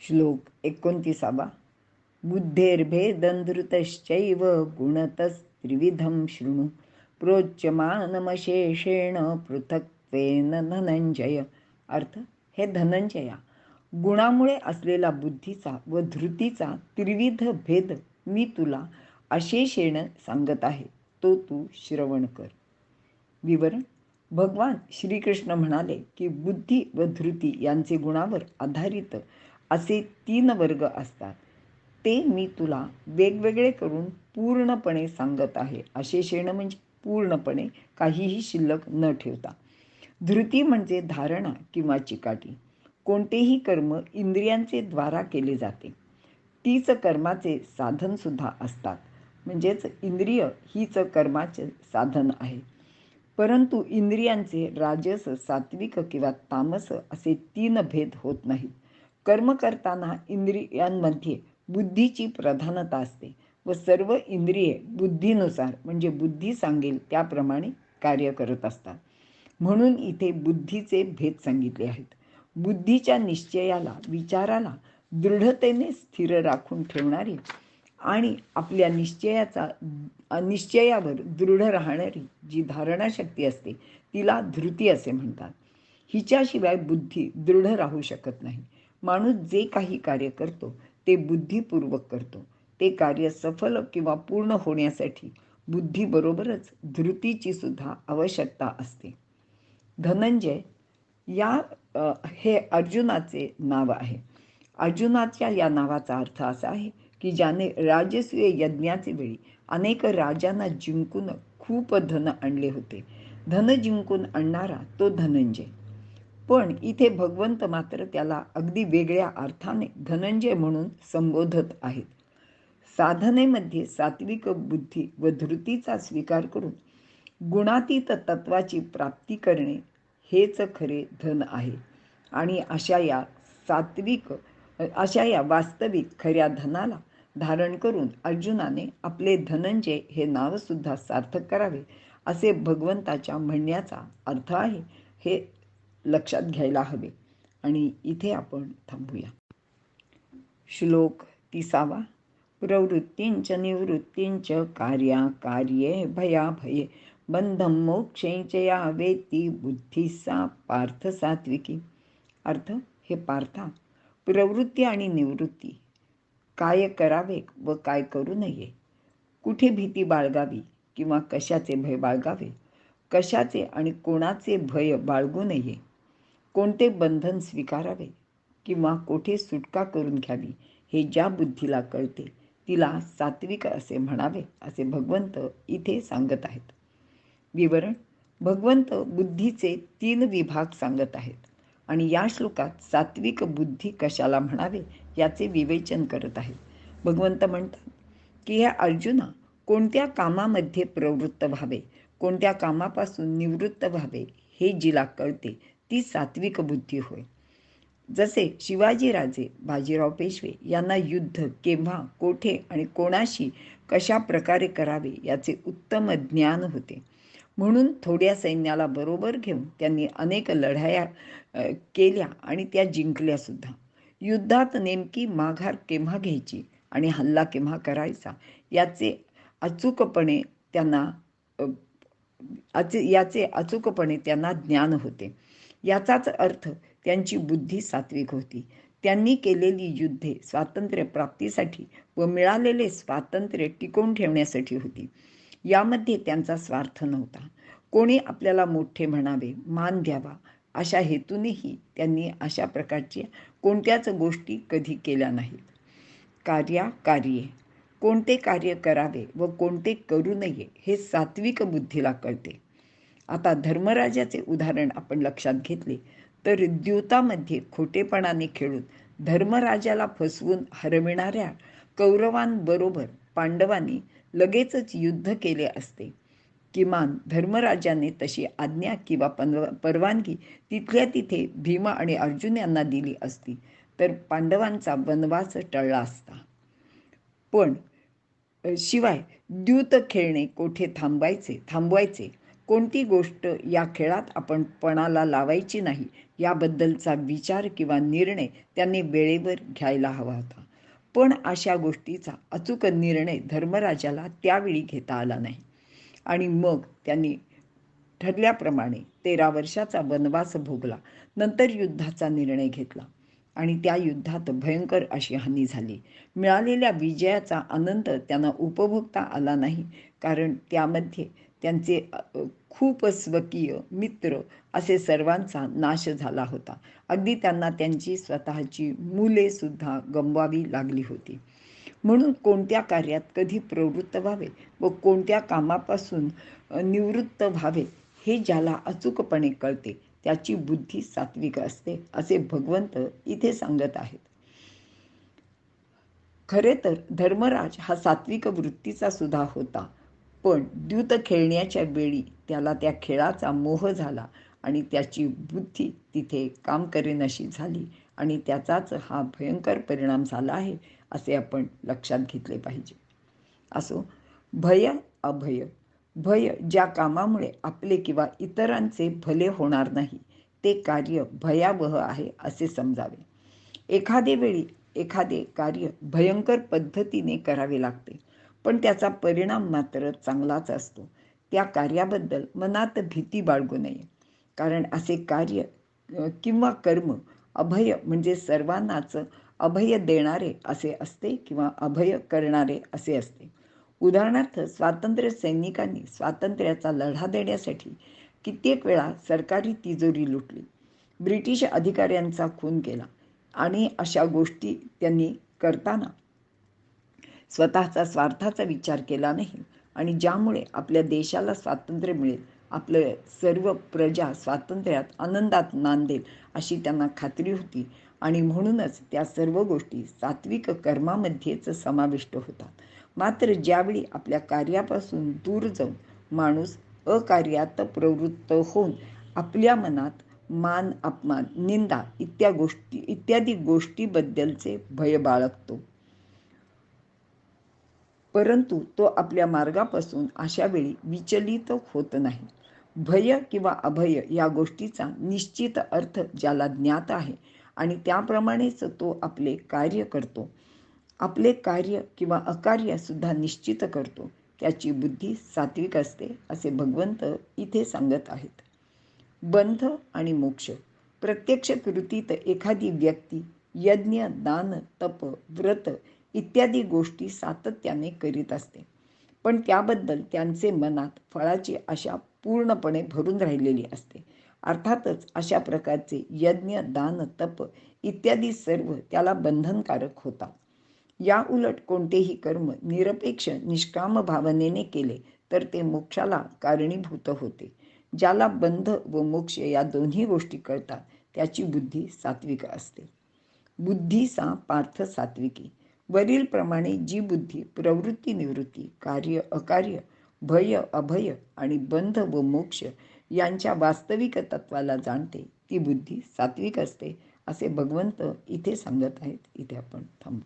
श्लोक एकोणतीसावा. बुद्धेर्भेदनधृतश्चैव गुणतस्त्रिविधं शृणु. प्रोच्यमानमशेषेण पृथक्त्वेन धनंजय अर्थ हे धनंजया गुणामुळे असलेला बुद्धीचा व धृतीचा त्रिविध भेद मी तुला अशेषेण सांगत आहे तो तू श्रवण कर. विवरण भगवान श्रीकृष्ण म्हणाले की बुद्धी व धृती यांचे गुणावर आधारित असे तीन वर्ग असतात. ते मी तुला वेगवेगळे करून पूर्णपणे सांगत आहे. अशेषेण म्हणजे पूर्णपणे काहीही शिल्लक न ठेवता. धृती म्हणजे धारणा किंवा चिकाटी. कोणतेही कर्म इंद्रियांचे द्वारा केले जाते. तीच कर्माचे साधनसुद्धा असतात. म्हणजेच इंद्रिय हीच कर्माचे साधन आहे. परंतु इंद्रियांचे राजस सात्विक किंवा तामस असे तीन भेद होत नाहीत. कर्म करताना इंद्रियांमध्ये बुद्धीची प्रधानता असते व सर्व इंद्रिये बुद्धीनुसार म्हणजे बुद्धी सांगेल त्याप्रमाणे कार्य करत असतात. म्हणून इथे बुद्धीचे भेद सांगितले आहेत. बुद्धीच्या निश्चयाला विचाराला दृढतेने स्थिर राखून ठेवणारी आणि आपल्या निश्चयाचा निश्चयावर दृढ राहणारी जी धारणाशक्ती असते तिला धृती असे म्हणतात. हिच्याशिवाय बुद्धी दृढ राहू शकत नाही. माणूस जे काही कार्य करतो ते बुद्धिपूर्वक करतो. ते कार्य सफल किंवा पूर्ण होण्यासाठी बुद्धीबरोबरच धृतीची सुद्धा आवश्यकता असते. धनंजय या हे अर्जुनाचे नाव आहे. अर्जुनाच्या या नावाचा अर्थ असा आहे की ज्याने राजसूय यज्ञाचे वेळी अनेक राजांना जिंकून खूप धन आणले होते. धन जिंकून आणणारा तो धनंजय. पण इथे भगवंत मात्र त्याला अगदी वेगळ्या अर्थाने धनंजय म्हणून संबोधत आहेत. साधनेमध्ये सात्विक बुद्धी व धृतीचा स्वीकार करून गुणातीत तत्वाची प्राप्ती करणे हेच खरे धन आहे. आणि अशा या सात्विक अशा या वास्तविक खऱ्या धनाला धारण करून अर्जुनाने आपले धनंजय हे नावसुद्धा सार्थक करावे असे भगवंताच्या म्हणण्याचा अर्थ आहे हे लक्षात घ्यायला हवे. आणि इथे आपण थांबूया. श्लोक तिसावा. प्रवृत्तींच निवृत्तींच कार्या कार्ये भयाभये. बंधम मोक्षेच या वेती बुद्धीसा पार्थ सात्विकी. अर्थ हे पार्था प्रवृत्ती आणि निवृत्ती काय करावे व काय करू नये? कुठे भीती बाळगावी किंवा कशाचे भय बाळगावे? कशाचे आणि कोणाचे भय बाळगू नये? कोणते बंधन स्वीकारावे किंवा कोठे सुटका करून घ्यावी हे ज्या बुद्धीला कळते तिला सात्विक असे म्हणावे असे भगवंत इथे सांगत आहेत. विवरण भगवंत बुद्धीचे तीन विभाग सांगत आहेत आणि या श्लोकात सात्विक बुद्धी कशाला म्हणावे याचे विवेचन करत आहेत. भगवंत म्हणतात की हे अर्जुना कोणत्या कामामध्ये प्रवृत्त व्हावे कोणत्या कामापासून निवृत्त व्हावे हे जिला कळते ती सात्विक बुद्धी होय. जसे शिवाजीराजे बाजीराव पेशवे यांना युद्ध केव्हा कोठे आणि कोणाशी कशा प्रकारे करावे याचे उत्तम ज्ञान होते. म्हणून थोड्या सैन्याला बरोबर घेऊन त्यांनी अनेक लढाया केल्या आणि त्या जिंकल्यासुद्धा युद्धात नेमकी माघार केव्हा घ्यायची आणि हल्ला केव्हा करायचा याचे अचूकपणे त्यांना याचे अचूकपणे त्यांना ज्ञान होते. याचाच अर्थ त्यांची बुद्धी सात्विक होती. त्यांनी केलेली युद्धे स्वातंत्र्य प्राप्तीसाठी व मिळालेले स्वातंत्र्य टिकवून ठेवण्यासाठी होती. यामध्ये त्यांचा स्वार्थ नव्हता. कोणी आपल्याला मोठे म्हणावे मान द्यावा अशा हेतूनेही त्यांनी अशा प्रकारच्या कोणत्याच गोष्टी कधी केल्या नाहीत. कार्या कार्ये. कोणते कार्य करावे व कोणते करू नये हे सात्विक बुद्धीला कळते. आता धर्मराजाचे उदाहरण आपण लक्षात घेतले. तर द्यूतामध्ये खोटेपणाने खेळून धर्मराजाला फसवून हरविणाऱ्या कौरवांबरोबर पांडवांनी लगेचच युद्ध केले असते. किमान धर्मराजाने तशी आज्ञा किंवा परवानगी तिथल्या तिथे भीमा आणि अर्जुन यांना दिली असती तर पांडवांचा वनवास टळला असता. पण शिवाय द्यूत खेळणे कोठे थांबायचे थांबवायचे? कोणती गोष्ट या खेळात आपण पणाला लावायची नाही याबद्दलचा विचार किंवा निर्णय त्यांनी वेळेवर घ्यायला हवा होता. पण अशा गोष्टीचा अचूक निर्णय धर्मराजाला त्यावेळी घेता आला नाही. आणि मग त्यांनी ठरल्याप्रमाणे तेरा वर्षाचा वनवास भोगला. नंतर युद्धाचा निर्णय घेतला. आणि त्या युद्धात भयंकर अशी हानी झाली. मिळालेल्या विजयाचा आनंद त्यांना उपभोगता आला नाही. कारण त्यामध्ये त्यांचे खूप स्वकीय मित्र असे सर्वांचा नाश झाला होता. अगदी त्यांना त्यांची स्वतःची मुले सुद्धा गमवावी लागली होती. म्हणून कोणत्या कार्यात कधी प्रवृत्त व्हावे व कोणत्या कामापासून निवृत्त व्हावे हे ज्याला अचूकपणे कळते त्याची बुद्धी सात्विक असते असे भगवंत इथे सांगत आहेत. खरे तर धर्मराज हा सात्विक वृत्तीचा सुद्धा होता पण द्यूत खेळण्याच्या वेळी त्याला त्या खेळाचा मोह झाला आणि त्याची बुद्धी तिथे काम करेनशी झाली आणि त्याचाच हा भयंकर परिणाम झाला आहे असे आपण लक्षात घेतले पाहिजे. असो भय अभय भय ज्या कामामुळे आपले किंवा इतरांचे भले होणार नाही ते कार्य भयावह आहे असे समजावे. एखादे वेळी एखादे कार्य भयंकर पद्धतीने करावे लागते पण त्याचा परिणाम मात्र चांगलाच असतो. त्या कार्याबद्दल मनात भीती बाळगू नये. कारण असे कार्य किंवा कर्म अभय म्हणजे सर्वांनाच अभय देणारे असे असते किंवा अभय करणारे असे असते. उदाहरणार्थ स्वातंत्र्य सैनिकांनी स्वातंत्र्याचा लढा देण्यासाठी कित्येक वेळा सरकारी तिजोरी लुटली. ब्रिटिश अधिकाऱ्यांचा खून केला आणि अशा गोष्टी त्यांनी करताना स्वतःचा स्वार्थाचा विचार केला नाही आणि ज्यामुळे आपल्या देशाला स्वातंत्र्य मिळेल आपलं सर्व प्रजा स्वातंत्र्यात आनंदात नांदेल अशी त्यांना खात्री होती. आणि म्हणूनच त्या सर्व गोष्टी सात्विक कर्मामध्येच समाविष्ट होतात. मात्र ज्यावेळी आपल्या कार्यापासून दूर जाऊन माणूस अकार्यात प्रवृत्त होऊन आपल्या मनात मान अपमान निंदा इत्या गोष्टी इत्यादी गोष्टीबद्दलचे भय बाळगतो. परंतु तो आपल्या मार्गापासून अशा वेळी विचलित होत नाही. भय किंवा अभय या गोष्टीचा निश्चित अर्थ ज्याला ज्ञात आहे आणि त्याप्रमाणेच तो आपले कार्य करतो. आपले कार्य किंवा अकार्यसुद्धा निश्चित करतो. त्याची बुद्धी सात्विक असते असे भगवंत इथे सांगत आहेत. बंध आणि मोक्ष. प्रत्यक्ष कृतीत एखादी व्यक्ती यज्ञ दान तप व्रत इत्यादी गोष्टी सातत्याने करीत असते. पण त्याबद्दल त्यांचे मनात फळाची आशा पूर्णपणे भरून राहिलेली असते. अर्थातच अशा प्रकारचे यज्ञ दान तप इत्यादी सर्व त्याला बंधनकारक होतात. या उलट कोणतेही कर्म निरपेक्ष निष्काम भावनेने केले तर ते मोक्षाला कारणीभूत होते. ज्याला बंध व मोक्ष या दोन्ही गोष्टी कळतात त्याची बुद्धी सात्विक असते. बुद्धी सा पार्थ सात्विकी. वरील प्रमाणे जी बुद्धी प्रवृत्ती निवृत्ती कार्य अकार्य भय अभय आणि बंध व मोक्ष यांच्या वास्तविक तत्वाला जाणते ती बुद्धी सात्विक असते असे भगवंत इथे सांगत आहेत. इथे आपण थांबू